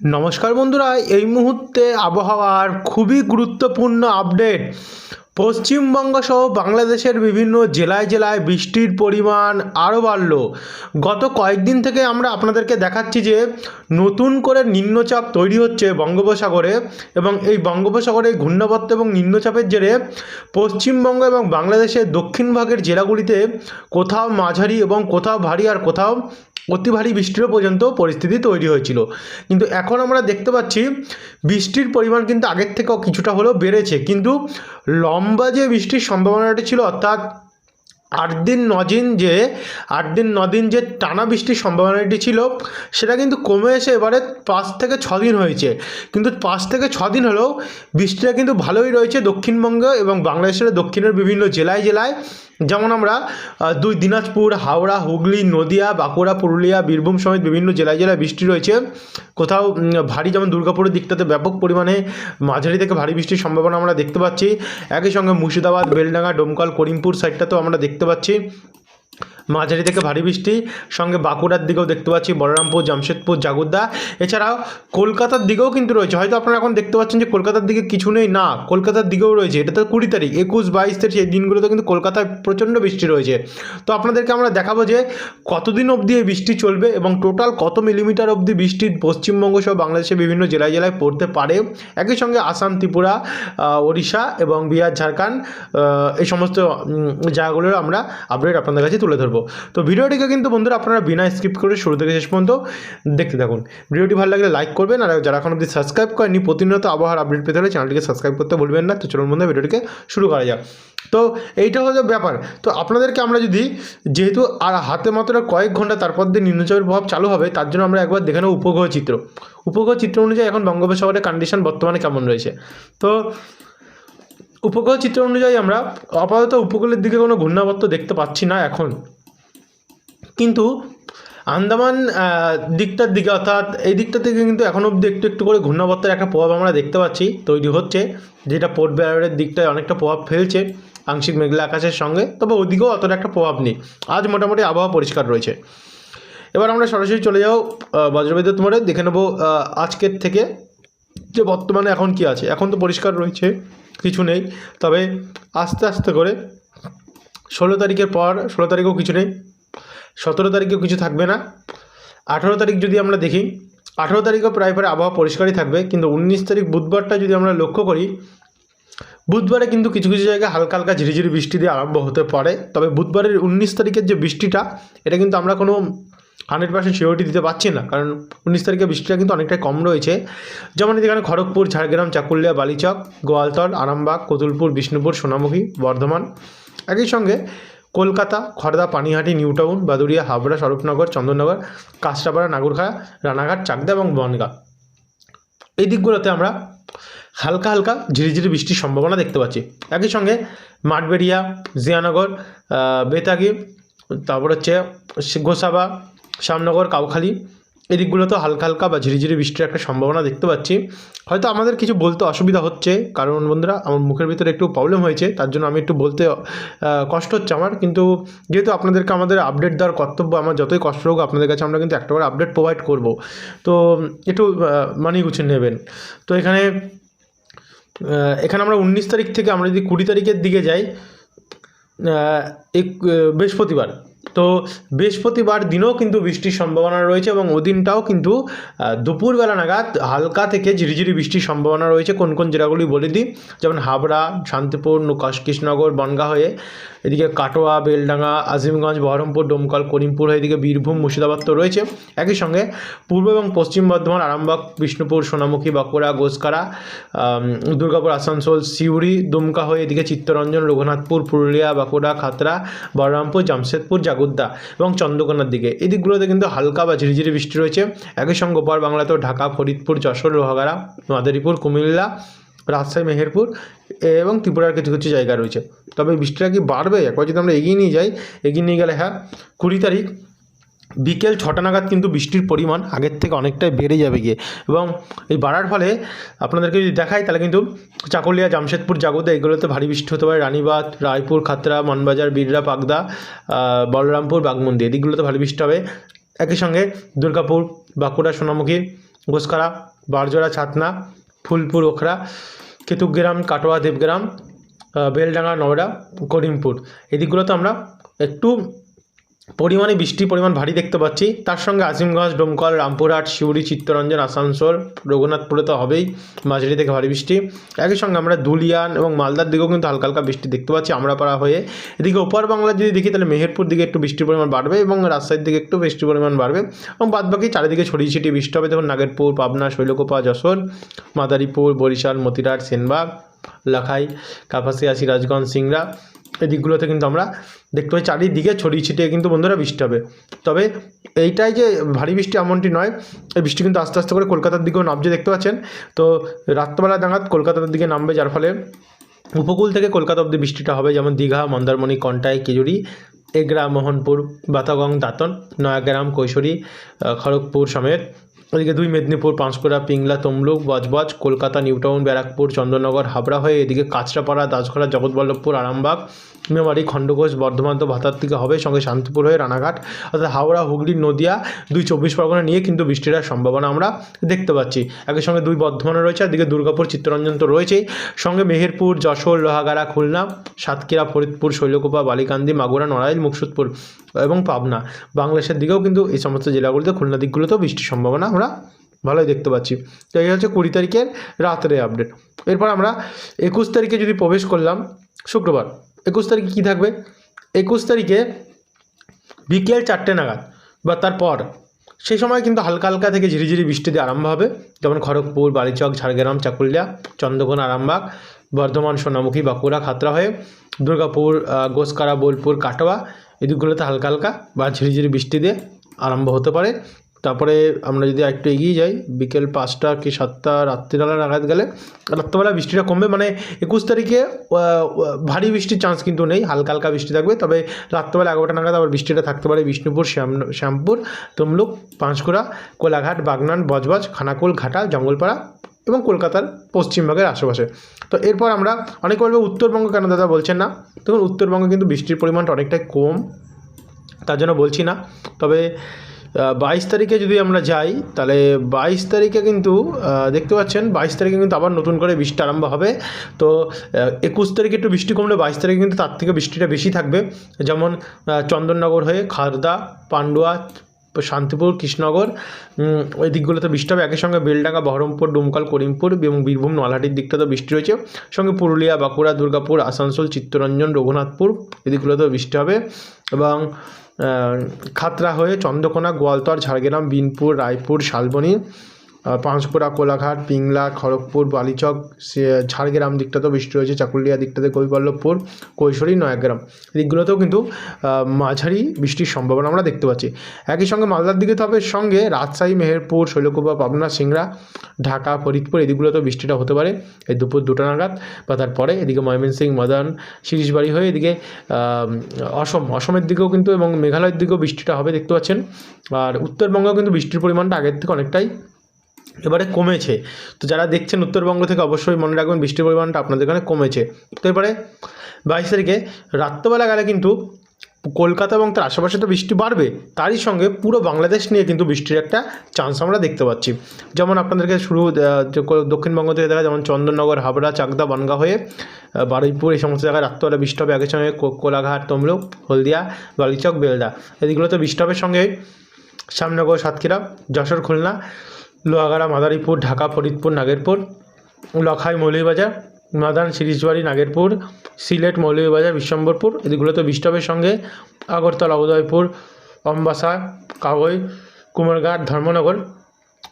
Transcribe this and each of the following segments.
নমস্কার বন্ধুরা, এই মুহূর্তে আবহাওয়ার খুবই গুরুত্বপূর্ণ আপডেট। পশ্চিমবঙ্গ সহ বাংলাদেশের বিভিন্ন জেলায় জেলায় বৃষ্টির পরিমাণ আরও বাড়ল। গত কয়েকদিন থেকে আমরা আপনাদেরকে দেখাচ্ছি যে নতুন করে নিম্নচাপ তৈরি হচ্ছে বঙ্গোপসাগরে এবং এই বঙ্গোপসাগরে ঘূর্ণাবর্ত এবং নিম্নচাপের জেরে পশ্চিমবঙ্গ এবং বাংলাদেশের দক্ষিণ ভাগের জেলাগুলিতে কোথাও মাঝারি এবং কোথাও ভারী আর কোথাও অতি ভারী বৃষ্টিরও পর্যন্ত পরিস্থিতি তৈরি হয়েছিল। কিন্তু এখন আমরা দেখতে পাচ্ছি, বৃষ্টির পরিমাণ কিন্তু আগের থেকেও কিছুটা হলেও বেড়েছে। কিন্তু লম্বা যে বৃষ্টির সম্ভাবনাটা ছিল, অর্থাৎ আট দিন নদিন যে, আট দিন নদিন যে টানা বৃষ্টির সম্ভাবনাটি ছিল, সেটা কিন্তু কমে এসে এবারে পাঁচ থেকে ছ দিন হয়েছে। কিন্তু পাঁচ থেকে ছ দিন হলেও বৃষ্টিটা কিন্তু ভালোই রয়েছে দক্ষিণবঙ্গ এবং বাংলাদেশের দক্ষিণের বিভিন্ন জেলায় জেলায়। যেমন আমরা দুই দিনাজপুর, হাওড়া, হুগলি, নদিয়া, বাঁকুড়া, পুরুলিয়া, বীরভূম সমেত বিভিন্ন জেলায় জেলায় বৃষ্টি রয়েছে। কোথাও ভারী যেমন দুর্গাপুরের দিকটাতে ব্যাপক পরিমাণে মাঝারি থেকে ভারী বৃষ্টির সম্ভাবনা আমরা দেখতে পাচ্ছি। একই সঙ্গে মুর্শিদাবাদ, বেলডাঙ্গা, ডোমকল, করিমপুর সাইডটাতেও আমরা দেখতে পাচ্ছি মাঝারি থেকে ভারী বৃষ্টি, সঙ্গে বাঁকুড়ার দিকেও দেখতে পাচ্ছি বলরামপুর, জামশেদপুর জাগুদ্দা এছাড়াও কলকাতার দিকেও কিন্তু রয়েছে। হয়তো আপনারা এখন দেখতে পাচ্ছেন যে কলকাতার দিকে কিছু নেই, না, কলকাতার দিকেও রয়েছে। এটা তো কুড়ি তারিখ, একুশ, বাইশ তারিখ এই দিনগুলোতে কিন্তু কলকাতায় প্রচণ্ড বৃষ্টি রয়েছে। তো আপনাদেরকে আমরা দেখাবো যে কতদিন অবধি এই বৃষ্টি চলবে এবং টোটাল কত মিলিমিটার অবধি বৃষ্টি পশ্চিমবঙ্গ সহ বাংলাদেশের বিভিন্ন জেলায় জেলায় পড়তে পারে? একই সঙ্গে আসাম, ত্রিপুরা ওড়িশা এবং বিহার, ঝাড়খণ্ড এই সমস্ত জায়গাগুলোর আমরা আপডেট আপনাদের কাছে তুলে ধরবো। তো ভিডিওটিকে কিন্তু বন্ধুরা আপনারা বিনা স্কিপ করে শুরু থেকে শেষ পর্যন্ত দেখতে থাকুন। ভিডিওটি ভালো লাগলে লাইক করবেন আর যারা এখন অবধি সাবস্ক্রাইব করেনি প্রতিনিয়ত আবহাওয়ার আপডেট পেতে হলে চ্যানেলটিকে সাবস্ক্রাইব করতে ভুলবেন না। তো চলুন বন্ধু ভিডিওটিকে শুরু করা যাক। তো এইটা হলো ব্যাপার। তো আপনাদেরকে আমরা যদি, যেহেতু আর হাতে মাত্র কয়েক ঘণ্টা তারপর দিয়ে নিম্নচাপের প্রভাব চালু হবে, তার জন্য আমরা একবার দেখে নেব উপগ্রহ চিত্র। উপগ্রহ চিত্র অনুযায়ী এখন বঙ্গোপসাগরের কন্ডিশন বর্তমানে কেমন রয়েছে? তো উপগ্রহ চিত্র অনুযায়ী আমরা আপাতত উপকূলের দিকে কোনো ঘূর্ণাবর্ত দেখতে পাচ্ছি না এখন। কিন্তু আন্দামান দিকটার দিকে অর্থাৎ এই দিকটা থেকে কিন্তু এখন অবধি একটু একটু করে ঘূর্ণাবর্তের একটা প্রভাব আমরা দেখতে পাচ্ছি, তৈরি হচ্ছে, যেটা পোর্ট ব্লেয়ারের দিকটায় অনেকটা প্রভাব ফেলছে আংশিক মেঘলা আকাশের সঙ্গে, তবে ওদিকেও অতটা একটা প্রভাব নেই। আজ মোটামুটি আবহাওয়া পরিষ্কার রয়েছে। এবার আমরা সরাসরি চলে যাও বজ্রবিদ্যুৎ মোড়ে, দেখে নেব আজকের থেকে যে বর্তমানে এখন কি আছে। এখন তো পরিষ্কার রয়েছে, কিছু নেই, তবে আস্তে আস্তে করে ষোলো তারিখের পর, ষোলো তারিখেও কিছু নেই সতেরো তারিখেও কিছু থাকবে না। আঠেরো তারিখ যদি আমরা দেখি, আঠেরো তারিখও প্রায় প্রায় আবহাওয়া পরিষ্কারই থাকবে, কিন্তু উনিশ তারিখ বুধবারটা যদি আমরা লক্ষ্য করি, বুধবারে কিন্তু কিছু কিছু জায়গায় হালকা হালকা ঝিরিঝিরি বৃষ্টি দিয়ে আরম্ভ হতে পারে। তবে বুধবারের উনিশ তারিখের যে বৃষ্টিটা, এটা কিন্তু আমরা কোনো হান্ড্রেড পার্সেন্ট সিওরিটি দিতে পারছি না, কারণ উনিশ তারিখে বৃষ্টিটা কিন্তু অনেকটাই কম রয়েছে। যেমন এখানে খড়গপুর, ঝাড়গ্রাম, চাকুলিয়া, বালিচক, গোয়ালতল, আরামবাগ, কতুলপুর, বিষ্ণুপুর, সোনামুখী, বর্ধমান। একই সঙ্গে কলকাতা খড়দা পানিহাটি নিউ টাউন বাদুরিয়া হাবড়া, স্বরূপনগর, চন্দননগর কাঁচরাপাড়া নাগরখাড়া, রানাঘাট, চাকদা এবং বনগা। এই দিকগুলোতে আমরা হালকা হালকা ঝিরিঝিরি বৃষ্টির সম্ভাবনা দেখতে পাচ্ছি। একই সঙ্গে মাঠবেড়িয়া, জিয়ানগর বেতাগি, তারপর হচ্ছে গোসাবা, শ্যামনগর, কাউখালী এই দিকগুলোতেও হালকা হালকা বা ঝিরিঝিরি বৃষ্টির একটা সম্ভাবনা দেখতে পাচ্ছি। হয়তো আমাদের কিছু বলতে অসুবিধা হচ্ছে, কারণ বন্ধুরা, আমার মুখের ভিতরে একটু প্রবলেম হয়েছে, তার জন্য আমি একটু বলতে কষ্ট হচ্ছে আমার। কিন্তু যেহেতু আপনাদেরকে আমাদের আপডেট দেওয়ার কর্তব্য, আমার যতই কষ্ট হোক, আপনাদের কাছে আমরা কিন্তু একটা করে আপডেট প্রোভাইড করব। তো, একটু মানিয়ে গুছিয়ে নেবেন। তো এখানে এখানে আমরা উনিশ তারিখ থেকে আমরা যদি কুড়ি তারিখের দিকে যাই বৃহস্পতিবার তো বৃহস্পতিবার দিনও কিন্তু বৃষ্টির সম্ভাবনা রয়েছে এবং ওদিনটাও কিন্তু দুপুরবেলা নাগাদ হালকা থেকে ঝিরিঝিরি বৃষ্টির সম্ভাবনা রয়েছে। কোন কোন জেলাগুলি বলে দিই? যেমন হাবড়া, শান্তিপুর কৃষ্ণনগর বনগাঁ হয়ে এদিকে কাটোয়া, বেলডাঙ্গা, আজিমগঞ্জ, বহরমপুর, ডোমকল, করিমপুর, এদিকে বীরভূম, মুর্শিদাবাদ তো রয়েছে। একই সঙ্গে পূর্ব এবং পশ্চিম বর্ধমান, আরামবাগ, বিষ্ণুপুর, সোনামুখী, বাঁকুড়া গোসকারা দুর্গাপুর, আসানসোল, সিউড়ি, দুমকা হয়ে এদিকে চিত্তরঞ্জন, রঘুনাথপুর, পুরুলিয়া, বাঁকুড়া খাতড়া বলরামপুর, জামশেদপুর, জাগুদ্দা এবং চন্দ্রকোনার দিকে। এই দিকগুলোতে কিন্তু হালকা বা ঝিরিঝিরি বৃষ্টি রয়েছে। একই সঙ্গে ওপার বাংলাতেও ঢাকা, ফরিদপুর, যশোর, লোহাগাড়া, মাদারীপুর, কুমিল্লা, রাজশাহী, মেহেরপুর এবং ত্রিপুরার কিছু কিছু জায়গা রয়েছে। তবে বৃষ্টিটা কি বাড়বে? একবার যদি আমরা এগিয়ে নিয়ে যাই, এগিয়ে নিয়ে গেলে হ্যাঁ কুড়ি তারিখ বিকেল ছটা নাগাদ কিন্তু বৃষ্টির পরিমাণ আগের থেকে অনেকটাই বেড়ে যাবে গিয়ে। এবং এই বাড়ার ফলে আপনাদেরকে যদি দেখাই, তাহলে কিন্তু চাকুলিয়া, জামশেদপুর, জাগোদা, এগুলোতে ভারী বৃষ্টি হতে পারে। রানীবাঁধ, রায়পুর, খাতড়া, মানবাজার, বিড়রা, পাগদা বলরামপুর বাগমন্দি এদিকগুলোতে ভারী বৃষ্টি হবে। একই সঙ্গে দুর্গাপুর, বাঁকুড়া, সোনামুখী গোসকারা বারজোড়া, ছাতনা, ফুলপুর, ওখরা কেতুগ্রাম কাটোয়া দেবগ্রাম বেলডাঙ্গা নওড়া করিমপুর। এদিকগুলোতে আমরা একটু পরিমাণে বৃষ্টির পরিমাণ ভারী দেখতে পাচ্ছি। তার সঙ্গে আজিমগঞ্জ ডোমকল, রামপুরহাট শিউড়ি চিত্তরঞ্জন, আসানসোল রঘুনাথপুরে তো হবেই মাঝারি থেকে ভারী বৃষ্টি। একই সঙ্গে আমরা দুলিয়ান এবং মালদার দিকেও কিন্তু হালকা হালকা বৃষ্টি দেখতে পাচ্ছি আমরাপাড়া হয়ে। এদিকে ওপার বাংলার যদি দেখি তাহলে মেহেরপুর দিকে একটু বৃষ্টির পরিমাণ বাড়বে এবং রাজশাহীর দিকে একটু বৃষ্টির পরিমাণ বাড়বে এবং বাদবাকি চারিদিকে ছড়িয়ে ছিটিয়ে বৃষ্টি হবে। যেমন নাগেরপুর, পাবনা, শৈলকোপা, যশোর, মাদারীপুর, বরিশাল, মতিরাট, সেনবাগ, লাখাই, কাপাসিয়া, সিরাজগঞ্জ, সিংড়া এই দিকগুলোতে কিন্তু আমরা দেখতে পাই চারিদিকে ছড়িয়ে ছিটিয়ে কিন্তু বন্ধুরা বৃষ্টি হবে। তবে এইটাই যে ভারী বৃষ্টি এমনটি নয়, এই বৃষ্টি কিন্তু আস্তে আস্তে করে কলকাতার দিকেও নামছে, দেখতে পাচ্ছেন? তো রাত্রবেলা নাগাদ কলকাতার দিকে নামবে, যার ফলে উপকূল থেকে কলকাতা অব্দি বৃষ্টিটা হবে, যেমন দীঘা, মন্দারমণি, কন্টাই, কেজুরি, এগরা, মোহনপুর, বাতাগং, দাঁতন, নয়াগ্রাম, কৈশোরী খড়গপুর সমেত ওদিকে দুই মেদিনীপুর, পাঁশকুড়া, পিংলা, তমলুক, বজবজ, কলকাতা, নিউটাউন, ব্যারাকপুর চন্দননগর হাবড়া হয়ে এদিকে কাঁচরাপাড়া দাসঘরা জগৎবল্লভপুর, আরামবাগ মেমারি খণ্ডঘোষ বর্ধমান তো ভাতার দিকে হবে। সঙ্গে শান্তিপুর হয়ে রানাঘাট অর্থাৎ হাওড়া, হুগলি, নদিয়া দুই চব্বিশ পরগনা নিয়ে কিন্তু বৃষ্টির সম্ভাবনা আমরা দেখতে পাচ্ছি। একই সঙ্গে দুই বর্ধমানে রয়েছে এদিকে দুর্গাপুর, চিত্তরঞ্জন তো রয়েছেই। সঙ্গে মেহেরপুর, যশোর, লোহাগাড়া, খুলনা, সাতক্ষীরা, ফরিদপুর, শৈলকুপা, বালিকান্দি, মাগুরা, নড়াইল, মুকসুদপুর এবং পাবনা। বাংলাদেশের দিকেও কিন্তু এই সমস্ত জেলাগুলিতে খুলনা দিকগুলোতেও বৃষ্টির সম্ভাবনা আমরা ভালোই দেখতে পাচ্ছি। তো এই হচ্ছে কুড়ি তারিখের রাতের আপডেট। এরপর আমরা একুশ তারিখে যদি প্রবেশ করলাম, শুক্রবার। একুশ তারিখে কী থাকবে? একুশ তারিখে বিকেল চারটে নাগাদ বা তারপর, সেই সময় কিন্তু হালকা হালকা থেকে ঝিরিঝিরি বৃষ্টি দিয়ে আরম্ভ হবে। যেমন খড়গপুর, বালিচক, ঝাড়গ্রাম, চাকুলিয়া, চন্দ্রকোনা, আরামবাগ, বর্ধমান, সোনামুখী, বাঁকুড়া, খাতরা হয়ে দুর্গাপুর গোসকারা, বোলপুর, কাটোয়া এদিকগুলোতে হালকা হালকা বা ঝিরিঝিরি বৃষ্টি দিয়ে আরম্ভ হতে পারে। তারপরে আমরা যদি একটু এগিয়ে যাই, বিকেল পাঁচটা কি সাতটা রাত্রিবেলা নাগাদ গেলে রাত্রিবেলা বৃষ্টিটা কমবে। মানে একুশ তারিখে ভারী বৃষ্টির চান্স কিন্তু নেই, হালকা হালকা বৃষ্টি থাকবে। তবে রাত্রিবেলা এগারোটা নাগাদ আবার বৃষ্টিটা থাকতে পারে। বিষ্ণুপুর, শ্যাম, শ্যামপুর, তমলুক, পাঁশকুড়া, কোলাঘাট, বাগনান, বজবজ, খানাকুল, ঘাটাল, জঙ্গলপাড়া এবং কলকাতার পশ্চিমবঙ্গের আশেপাশে। তো এরপর আমরা অনেকে বলব উত্তরবঙ্গ কেন দাদা বলছেন না? দেখুন, উত্তরবঙ্গে কিন্তু বৃষ্টির পরিমাণটা অনেকটাই কম, তার জন্য বলছি না। তবে বাইশ তারিখে যদি আমরা যাই, তাহলে বাইশ তারিখে কিন্তু দেখতে পাচ্ছেন, বাইশ তারিখে কিন্তু আবার নতুন করে বৃষ্টি আরম্ভ হবে। তো একুশ তারিখে একটু বৃষ্টি কমলে বাইশ তারিখে কিন্তু তার থেকে বৃষ্টিটা বেশি থাকবে। যেমন চন্দননগর হয়ে খারদা, পান্ডুয়া, শান্তিপুর, কৃষ্ণনগর ওই দিকগুলোতে বৃষ্টি হবে। একই সঙ্গে বেলডাঙ্গা, বহরমপুর, ডুমকাল, করিমপুর এবং বীরভূম নলহাটির দিকটাতেও বৃষ্টি রয়েছে। সঙ্গে পুরুলিয়া, বাঁকুড়া, দুর্গাপুর, আসানসোল, চিত্তরঞ্জন, রঘুনাথপুর এদিকগুলোতেও বৃষ্টি হবে এবং খাতড়া হয়ে চন্দ্রকোনা গোয়ালতর ঝাড়গ্রাম বিনপুর রায়পুর শালবনী পাঁশকুড়া, কোলাঘাট, পিংলা, খড়গপুর, বালিচক ঝাড়গ্রাম দিকটাতেও বৃষ্টি রয়েছে চাকুলিয়া দিকটাতে কৈবল্লভপুর কৈশোরী, নয়াগ্রাম। দিকগুলোতেও কিন্তু মাঝারি বৃষ্টির সম্ভাবনা আমরা দেখতে পাচ্ছি। একই সঙ্গে মালদার দিকে তবে সঙ্গে রাজশাহী, মেহেরপুর, শৈলকুপা, পাবনা, সিংড়া, ঢাকা, ফরিদপুর, এদিকগুলোতেও বৃষ্টিটা হতে পারে। এই দুপুর দুটো নাগাদ বা তারপরে এদিকে ময়মনসিংহ মদন শিরিশবাড়ি হয়ে এদিকে অসম, অসমের দিকেও কিন্তু এবং মেঘালয়ের দিকেও বৃষ্টিটা হবে, দেখতে পাচ্ছেন। আর উত্তরবঙ্গেও কিন্তু বৃষ্টির পরিমাণটা আগের থেকে অনেকটাই এবারে কমেছে। তো যারা দেখছেন উত্তরবঙ্গ থেকে অবশ্যই মনে রাখবেন বৃষ্টির পরিমাণটা আপনাদের এখানে কমেছে। তো এবারে বাইশ তারিখে রাত্রবেলা গেলে কিন্তু কলকাতা এবং তার আশেপাশে তো বৃষ্টি বাড়বে, তারই সঙ্গে পুরো বাংলাদেশ নিয়ে কিন্তু বৃষ্টির একটা চান্স আমরা দেখতে পাচ্ছি। যেমন আপনাদেরকে শুরু দক্ষিণবঙ্গ থেকে দেখা যেমন চন্দননগর, হাবড়া, চাকদা, বনগা হয়ে বারুইপুর এই সমস্ত জায়গায় রাত্রবেলা বৃষ্টি হবে। একই সঙ্গে কোলাঘাট, তমলুক, হলদিয়া, বালিচক, বেলদা। এদিকগুলোতে বৃষ্টি হবে সঙ্গে শ্যামনগর সাতক্ষীরা, যশোর, খুলনা। লোহাগাড়া, মাদারীপুর, ঢাকা, ফরিদপুর, নাগেরপুর, লখাই মৌলীবাজার মাদান, সিরিজবাড়ি, নাগেরপুর, সিলেট, মৌলভীবাজার, বিশ্বম্বরপুর এগুলোতে বিষ্টবের সঙ্গে, আগরতলা, উদয়পুর, অম্বাসা কাগজ কুমারঘাট, ধর্মনগর,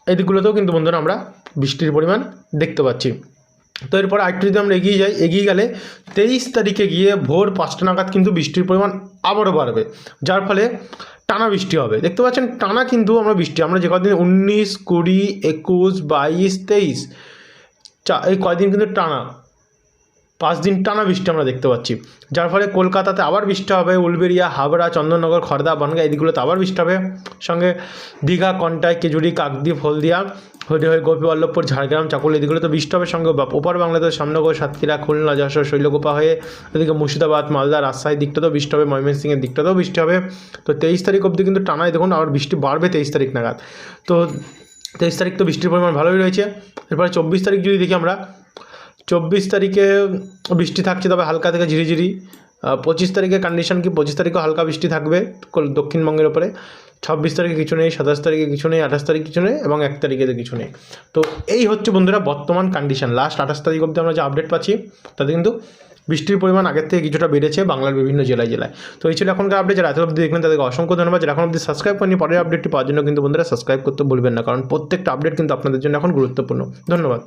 এদিকগুলোতেও কিন্তু বন্ধুরা আমরা বৃষ্টির পরিমাণ দেখতে পাচ্ছি। তো এরপর আরেকটু যদি আমরা এগিয়ে যাই, এগিয়ে গেলে তেইশ তারিখে গিয়ে ভোর পাঁচটা নাগাদ কিন্তু বৃষ্টির পরিমাণ আবারও বাড়বে, যার ফলে টানা বৃষ্টি হবে। দেখতে পাচ্ছেন, টানা কিন্তু আমরা বৃষ্টি, আমরা যে কদিন উনিশ, কুড়ি, একুশ, বাইশ, তেইশ, চা, এই কয়দিন কিন্তু টানা, পাঁচ দিন টানা বৃষ্টি আমরা দেখতে পাচ্ছি। যার ফলে কলকাতাতে আবার বৃষ্টি হবে উলবেরিয়া হাবড়া, চন্দননগর খড়দা বনগা এইদিকগুলোতে আবার বৃষ্টি হবে। সঙ্গে দীঘা, কন্টাই, কেজুরি, কাকদ্বীপ, হলদিয়া হয়ে হয়ে গোপীবল্লভপুর, ঝাড়গ্রাম, চাকুল এদিকগুলোতে বৃষ্টি হবে সঙ্গে ওপার বাংলাদেশ সামনগর সাতক্ষীরা, খুলনা, যশোর, শৈলকুপা হয়ে এদিকে মুর্শিদাবাদ, মালদা, রাজশাহী দিকটাতেও বৃষ্টি হবে, ময়মনসিংহের দিকটাতেও বৃষ্টি হবে। তো তেইশ তারিখ অবধি কিন্তু টানায় দেখুন, আবার বৃষ্টি বাড়বে তেইশ তারিখ নাগাদ। তো তেইশ তারিখ তো বৃষ্টির পরিমাণ ভালোই রয়েছে। এরপরে চব্বিশ তারিখ যদি দেখি আমরা, চব্বিশ তারিখে বৃষ্টি থাকছে, তবে হালকা থেকে ঝিরিঝিরি। পঁচিশ তারিখে কন্ডিশন কি? পঁচিশ তারিখে হালকা বৃষ্টি থাকবে দক্ষিণবঙ্গের ওপরে। ছাব্বিশ তারিখে কিছু নেই, সাতাশ তারিখে কিছু নেই, আঠাশ তারিখ কিছু নেই এবং এক তারিখে তো কিছু নেই। তো এই হচ্ছে বন্ধুরা বর্তমান কন্ডিশন লাস্ট আঠাশ তারিখ অবধি আমরা যে আপডেট পাচ্ছি, তাতে কিন্তু বৃষ্টির পরিমাণ আগের থেকে কিছুটা বেড়েছে বাংলার বিভিন্ন জেলায় জেলায়। তো এই ছিল এখনকার আপডেট যারা এত অবধি দেখলেন, তাদেরকে অসংখ্য ধন্যবাদ। যারা এখন অবধি সাবস্ক্রাইব করেনি পরের আপডেটটি পাওয়ার জন্য কিন্তু বন্ধুরা সাবস্ক্রাইব করতে ভুলবেন না, কারণ প্রত্যেকটা আপডেট কিন্তু আপনাদের জন্য এখন গুরুত্বপূর্ণ। ধন্যবাদ।